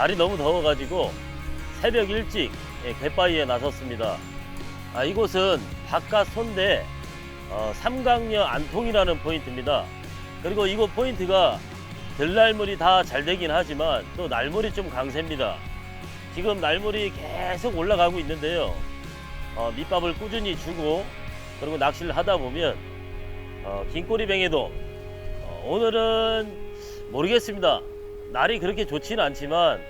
날이 너무 더워가지고 새벽 일찍 예, 갯바위에 나섰습니다. 아, 이곳은 바깥 손대 어, 삼강녀 안통이라는 포인트입니다. 그리고 이곳 포인트가 들날물이 다 잘 되긴 하지만 또 날물이 좀 강세입니다. 지금 날물이 계속 올라가고 있는데요. 어, 밑밥을 꾸준히 주고 그리고 낚시를 하다 보면 어, 긴꼬리뱅에도 어, 오늘은 모르겠습니다. 날이 그렇게 좋지는 않지만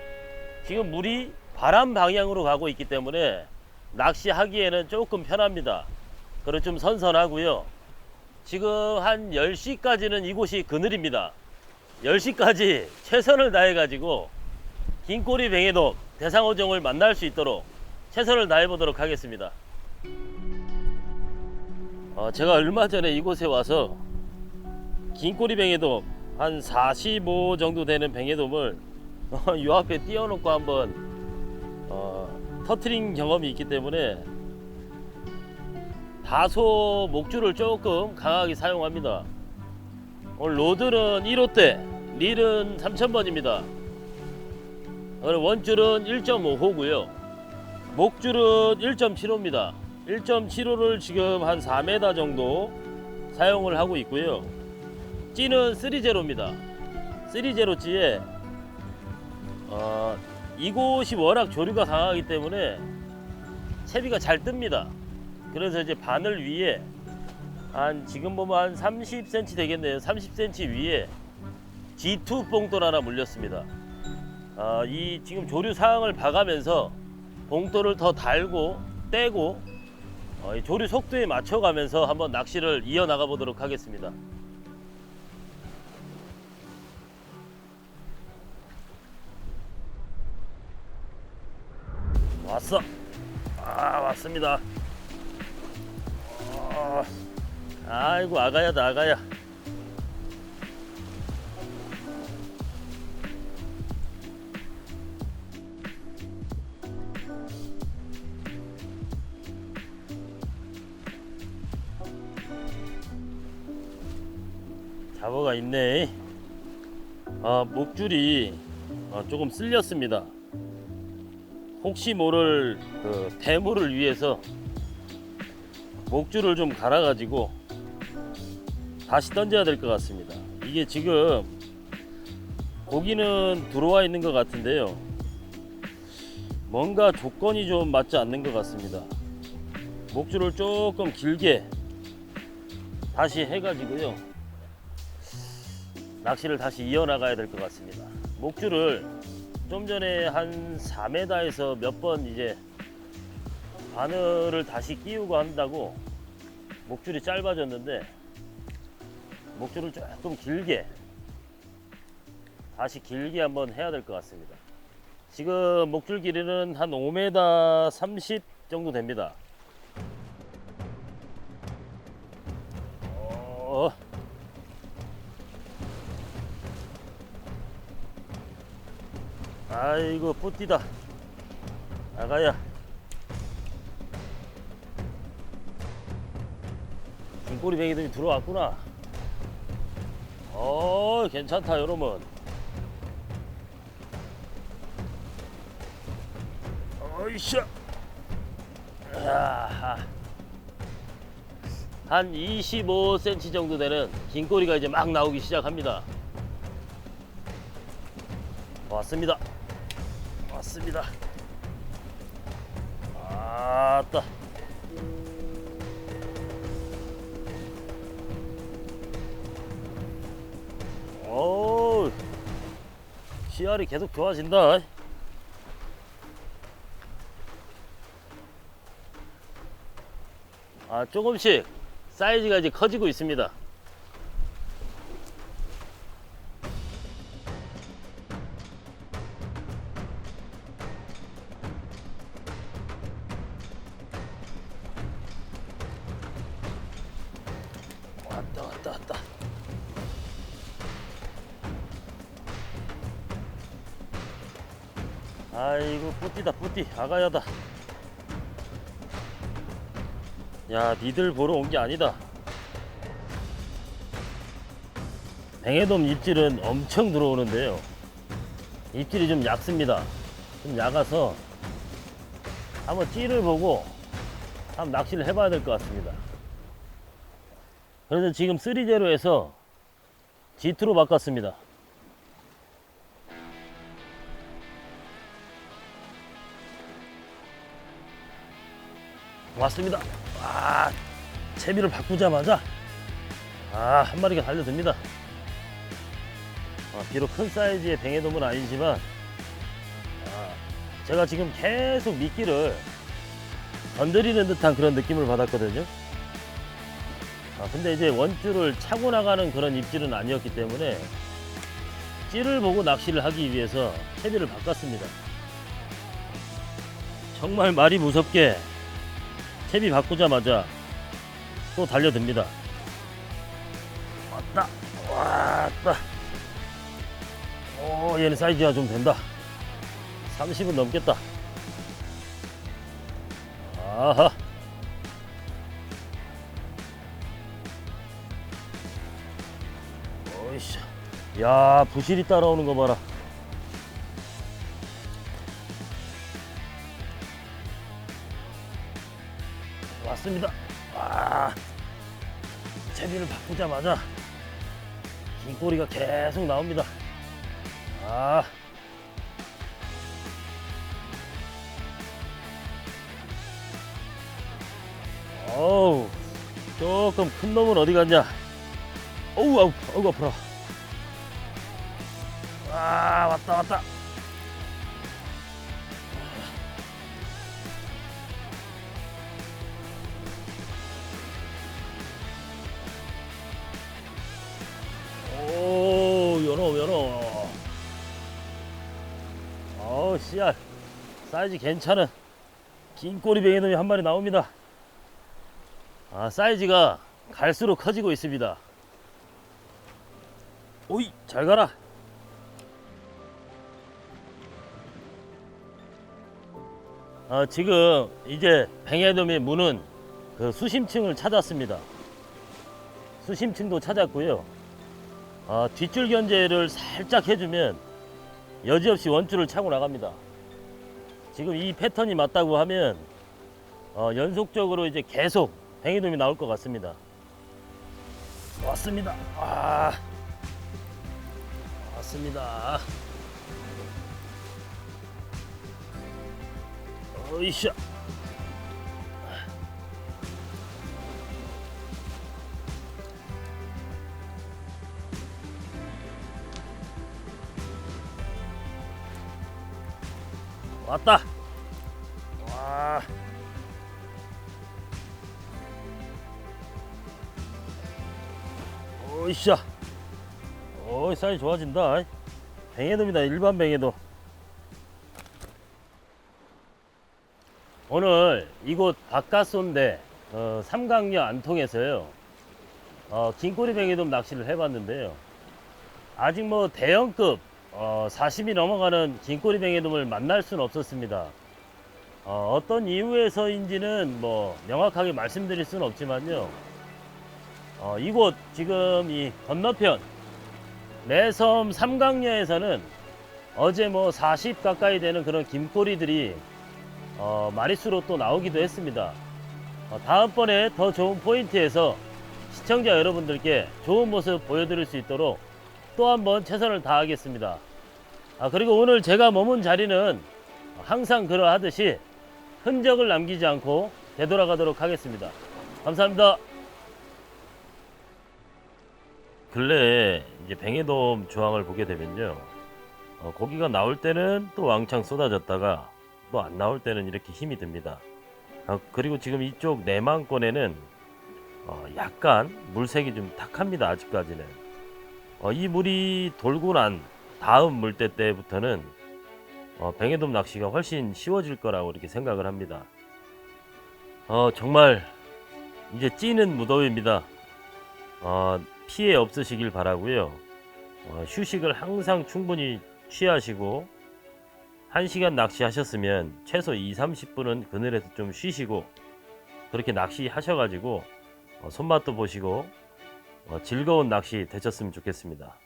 지금 물이 바람 방향으로 가고 있기 때문에 낚시하기에는 조금 편합니다. 그리고 좀 선선하고요. 지금 한 10시까지는 이곳이 그늘입니다. 10시까지 최선을 다해가지고 긴꼬리 뱅에도 대상어종을 만날 수 있도록 최선을 다해보도록 하겠습니다. 어, 제가 얼마 전에 이곳에 와서 긴꼬리 뱅에돔 한 45 정도 되는 뱅에돔을 어, 이 앞에 띄워놓고 한번 어, 터트린 경험이 있기 때문에 다소 목줄을 조금 강하게 사용합니다. 오늘 로드는 1호 대, 릴은 3000번입니다. 원줄은 1.5호고요. 목줄은 1.75입니다. 1.75를 지금 한 4m 정도 사용을 하고 있고요. 찌는 3제로입니다. 3제로찌에 어, 이곳이 워낙 조류가 강하기 때문에 채비가 잘 뜹니다. 그래서 이제 바늘 위에 한 지금 보면 한 30cm 되겠네요. 30cm 위에 G2 봉돌 하나 물렸습니다. 아, 이 지금 조류 상황을 봐가면서 봉돌을 더 달고 떼고 어, 이 조류 속도에 맞춰가면서 한번 낚시를 이어나가 보도록 하겠습니다. 왔어. 아 왔습니다. 어, 아이고 아가야다 아가야. 잡어가 있네. 아 목줄이 어, 조금 쓸렸습니다. 혹시 모를 그 대물을 위해서 목줄을 좀 갈아가지고 다시 던져야 될 것 같습니다. 이게 지금 고기는 들어와 있는 것 같은데요. 뭔가 조건이 좀 맞지 않는 것 같습니다. 목줄을 조금 길게 다시 해가지고요. 낚시를 다시 이어나가야 될 것 같습니다. 목줄을 좀 전에 한 4m에서 몇 번 이제 바늘을 다시 끼우고 한다고 목줄이 짧아졌는데 목줄을 조금 길게 다시 길게 한번 해야 될 것 같습니다. 지금 목줄 길이는 한 5m 30 정도 됩니다. 어, 아이고 뿌띠다. 아가야. 긴꼬리 뱅이들이 들어왔구나. 어 괜찮다 여러분. 어이샤 야, 한 25cm 정도 되는 긴 꼬리가 이제 막 나오기 시작합니다. 왔습니다 왔습니다. 아따. 오, 씨알이 계속 좋아진다. 아, 조금씩 사이즈가 이제 커지고 있습니다. 아이고 뿌띠다 뿌띠 아가야다 야 니들 보러 온 게 아니다 뱅에돔 입질은 엄청 들어오는데요 입질이 좀 얕습니다. 좀 얕아서 한번 찌를 보고 한번 낚시를 해봐야 될 것 같습니다. 그래서 지금 3제로에서 G2로 바꿨습니다. 왔습니다. 아, 채비를 바꾸자마자 아, 한 마리가 달려듭니다. 아, 비록 큰 사이즈의 뱅에돔은 아니지만 아, 제가 지금 계속 미끼를 건드리는 듯한 그런 느낌을 받았거든요. 아, 근데 이제 원줄을 차고 나가는 그런 입질은 아니었기 때문에 찌를 보고 낚시를 하기 위해서 채비를 바꿨습니다. 정말 말이 무섭게 채비 바꾸자마자 또 달려듭니다. 왔다, 왔다. 오, 얘는 사이즈가 좀 된다. 30은 넘겠다. 아하. 어이씨. 야, 부실이 따라오는 거 봐라. 왔습니다. 아, 채비를 바꾸자마자 긴 꼬리가 계속 나옵니다. 아. 어우, 조금 큰 놈은 어디 갔냐? 어우, 아우, 아우, 아파라. 아, 왔다, 왔다. 씨알. 사이즈 괜찮은 긴 꼬리 뱅이 놈이 한 마리 나옵니다. 아, 사이즈가 갈수록 커지고 있습니다. 오이, 잘 가라. 아, 지금 이제 뱅에돔의 문은 그 수심층을 찾았습니다. 수심층도 찾았고요. 아, 뒷줄 견제를 살짝 해주면 여지없이 원줄을 차고 나갑니다. 지금 이 패턴이 맞다고 하면 어, 연속적으로 이제 계속 뱅이돔이 나올 것 같습니다. 왔습니다. 아, 왔습니다. 어이샤. 왔다. 와. 오이샤. 어이 사이 좋아진다. 뱅에돔이다 일반 뱅에돔. 오늘 이곳 바깥손대 어, 삼강녀 안통에서요. 어, 긴꼬리 뱅에돔 낚시를 해봤는데요. 아직 뭐 대형급 어, 40이 넘어가는 긴꼬리 뱅에돔을 만날 수는 없었습니다. 어, 떤 이유에서인지는 뭐 명확하게 말씀드릴 수는 없지만요. 어, 이곳 지금 이 건너편 내섬 삼강녀에서는 어제 뭐 40 가까이 되는 그런 김꼬리들이 어, 마리수로 또 나오기도 했습니다. 어, 다음번에 더 좋은 포인트에서 시청자 여러분들께 좋은 모습 보여드릴 수 있도록 또 한번 최선을 다하겠습니다. 아, 그리고 오늘 제가 머문 자리는 항상 그러하듯이 흔적을 남기지 않고 되돌아가도록 하겠습니다. 감사합니다. 근래에 이제 뱅에돔 조항을 보게 되면요. 어, 고기가 나올 때는 또 왕창 쏟아졌다가 또 안 나올 때는 이렇게 힘이 듭니다. 어, 그리고 지금 이쪽 내망권에는 어, 약간 물색이 좀 탁합니다. 아직까지는. 어, 이 물이 돌고 난 다음 물때 때부터는 어, 뱅에돔 낚시가 훨씬 쉬워질 거라고 이렇게 생각을 합니다. 어, 정말 이제 찌는 무더위입니다. 어, 피해 없으시길 바라고요. 어, 휴식을 항상 충분히 취하시고 1시간 낚시하셨으면 최소 2, 30분은 그늘에서 좀 쉬시고 그렇게 낚시하셔가지고 어, 손맛도 보시고 어, 즐거운 낚시 되셨으면 좋겠습니다.